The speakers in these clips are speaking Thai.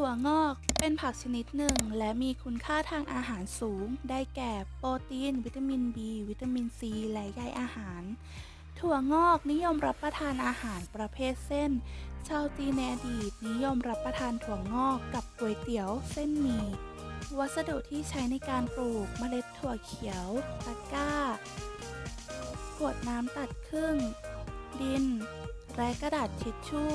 ถั่วงอกเป็นผักชนิดหนึ่ง และมีคุณค่าทางอาหารสูง ได้แก่โปรตีน วิตามิน B วิตามิน C และใยอาหาร ถั่วงอกนิยมรับประทานอาหารประเภทเส้น ชาวจีนในอดีตนิยมรับประทานถั่วงอกกับก๋วยเตี๋ยวเส้นหมี่วัสดุที่ใช้ในการปลูกเมล็ดถั่วเขียว ตะกร้า ขวดน้ำตัดครึ่ง ดิน และกระดาษทิชชู่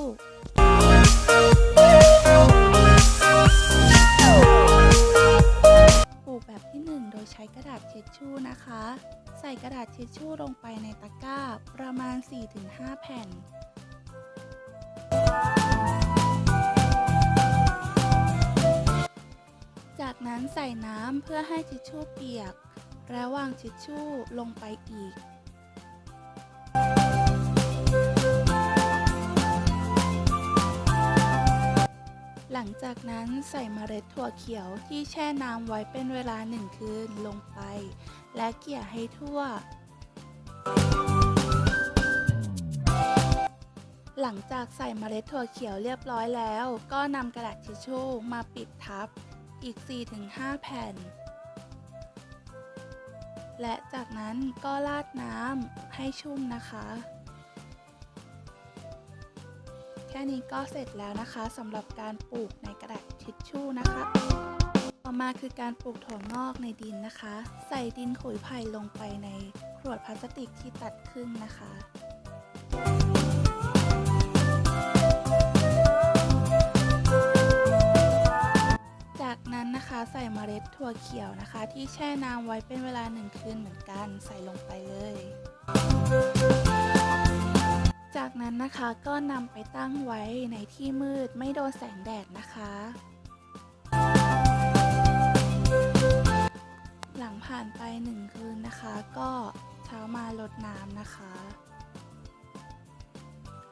ชชชู่นะคะ ใส่กระดาษทิชชู่ลงไปในตะกร้าประมาณ 4-5 แผ่นจากนั้นใส่น้ำเพื่อให้ทิชชู่เปียก และวางทิชชู่ลงไปอีก จากนั้นใส่เมล็ดถั่วเขียวที่แช่น้ำไว้เป็นเวลาหนึ่งคืนลงไป และเกี่ยให้ทั่ว หลังจากใส่เมล็ดถั่วเขียวเรียบร้อยแล้ว ก็นำกระดาษทิชชู่มาปิดทับอีก 4-5 แผ่น และจากนั้นก็ราดน้ำให้ชุ่มนะคะ แค่นี้ก็เสร็จแล้วนะคะสำหรับการปลูกในกระดาษทิชชู่นะคะ ต่อมาคือการปลูกถั่วงอกในดินนะคะ ใส่ดินขุยไผ่ลงไปในขวดพลาสติกที่ตัดครึ่งนะคะจากนั้นนะคะใส่เมล็ดถั่วเขียวนะคะ ที่แช่น้ำไว้เป็นเวลาหนึ่งคืนเหมือนกันใส่ลงไปเลย จากนั้นนะคะก็นำไปตั้งไว้ในที่มืดไม่โดนแสงแดดนะคะ หลังผ่านไปหนึ่งคืนนะคะ ก็เช้ามารดน้ำนะคะ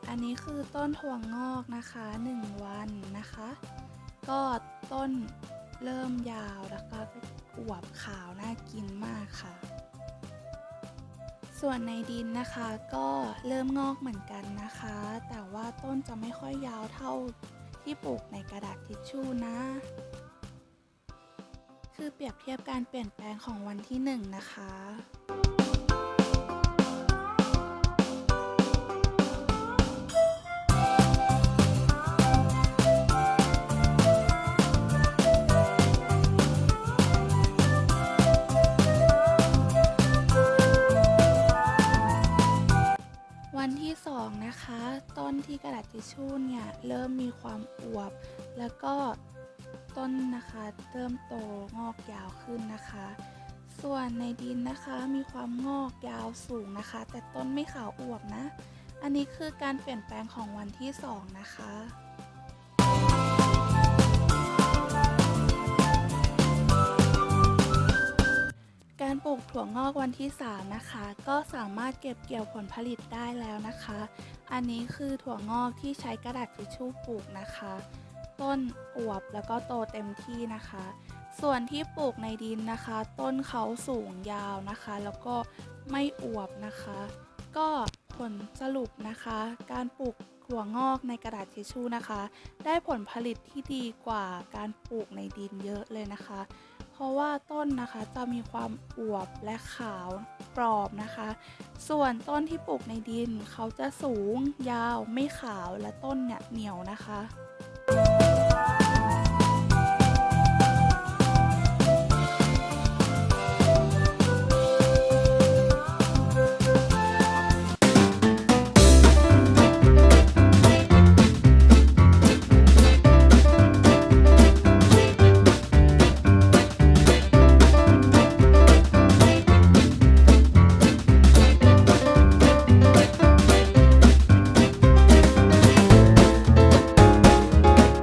อันนี้คือต้นถั่วงอกนะคะหนึ่งวันนะคะ ก็ต้นเริ่มยาวแล้วก็อวบขาวน่ากินมากค่ะ ส่วนในดินนะคะก็เริ่มงอกเหมือนกันนะคะ แต่ว่าต้นจะไม่ค่อยยาวเท่าที่ปลูกในกระดาษทิชชู่นะ คือเปรียบเทียบการเปลี่ยนแปลงของวันที่หนึ่งนะคะ นะคะ ต้นที่กระดาษทิชชู่เนี่ยเริ่มมีความอวบ แล้วก็ต้นนะคะเริ่มโตงอกยาวขึ้นนะคะ ส่วนในดินนะคะมีความงอกยาวสูงนะคะ แต่ต้นไม่ขาวอวบนะ อันนี้คือการเปลี่ยนแปลงของวันที่สองนะคะ ปลูกถั่วงอกวันที่ 3 นะคะ ก็สามารถเก็บเกี่ยวผลผลิตได้แล้วนะคะ อันนี้คือถั่วงอกที่ใช้กระดาษทิชชู่ปลูกนะคะ ต้นอวบแล้วก็โตเต็มที่นะคะ ส่วนที่ปลูกในดินนะคะ ต้นเขาสูงยาวนะคะ แล้วก็ไม่อวบนะคะ ก็ผลสรุปนะคะ การปลูกถั่วงอกในกระดาษทิชชู่นะคะ ได้ผลผลิตที่ดีกว่าการปลูกในดินเยอะเลยนะคะ ราะว่าต้นนะคะจะมีความอวบและขาวกรอบนะคะ ส่วนต้นที่ปลูกในดินเขาจะสูง ยาวไม่ขาวและต้นเนี่ยเหนียวนะคะ